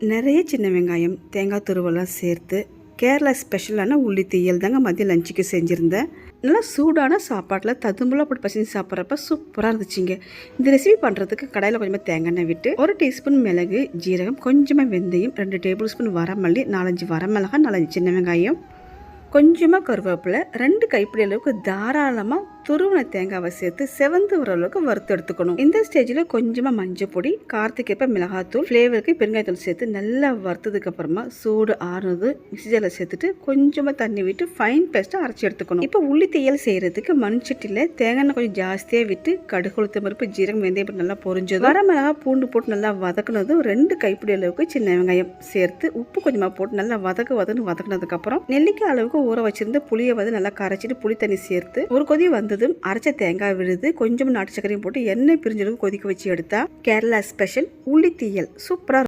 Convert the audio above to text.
நிறைய சின்ன வெங்காயம் தேங்காய் துருவெல்லாம் சேர்த்து கேரளா ஸ்பெஷலான உள்ளி தீயல் தாங்க மதிய லஞ்சுக்கு செஞ்சுருந்தேன். நல்லா சூடான சாப்பாட்டில் ததும்புலாம் போட்டு பசங்க சாப்பிட்றப்ப சூப்பராக இருந்துச்சுங்க. இந்த ரெசிபி பண்ணுறதுக்கு கடையில் கொஞ்சமாக தேங்காய் எண்ணெய் விட்டு ஒரு டீஸ்பூன் மிளகு ஜீரகம் கொஞ்சமாக வெந்தயம் ரெண்டு டேபிள் ஸ்பூன் வரமல்லி நாலஞ்சு வரமிளகாய் நாலஞ்சு சின்ன வெங்காயம் கொஞ்சமாக கருவேப்பிலை ரெண்டு கைப்பிடி அளவுக்கு தாராளமாக துருவன தேங்காவை சேர்த்து செவந்து வர அளவுக்கு வறுத்து எடுத்துக்கணும். இந்த ஸ்டேஜில் கொஞ்சமாக மஞ்சள் பொடி கார்த்திகேப்ப மிளகாத்தூள் ஃப்ளேவருக்கு பெருங்காயத்தூள் சேர்த்து நல்லா வறுத்ததுக்கு அப்புறமா சூடு ஆறுனது மிக்ஸி ஜாரில் சேர்த்துட்டு கொஞ்சமாக தண்ணி விட்டு ஃபைன் பேஸ்ட்டாக அரைச்சி எடுத்துக்கணும். இப்போ உள்ளி தையல் செய்கிறதுக்கு மண் சட்டியில் தேங்காய் எண்ணெய் கொஞ்சம் ஜாஸ்தியாக விட்டு கடுகு உளுத்த ஜீரகம் வெந்தயம் போட்டு நல்லா பொறிஞ்சது வர மிளகா பூண்டு போட்டு நல்லா வதக்குனதும் ரெண்டு கைப்பிடி அளவுக்கு சின்ன வெங்காயம் சேர்த்து உப்பு கொஞ்சமாக போட்டு நல்லா வதக்கு வதன்னு வதக்குனதுக்கப்புறம் நெல்லிக்காய் அளவுக்கு ஊற வச்சிருந்த புளியை வந்து நல்லா கரைச்சிட்டு புளி தண்ணி சேர்த்து ஒரு கொதி வந்ததும் அரைச்ச தேங்காய் விழுது கொஞ்சம் நாட்டு சக்கரையும் போட்டு எண்ணெய் பிரிஞ்சளவு கொதிக்க வச்சு எடுத்தால் கேரளா ஸ்பெஷல் உள்ளி தீயல் சூப்பராக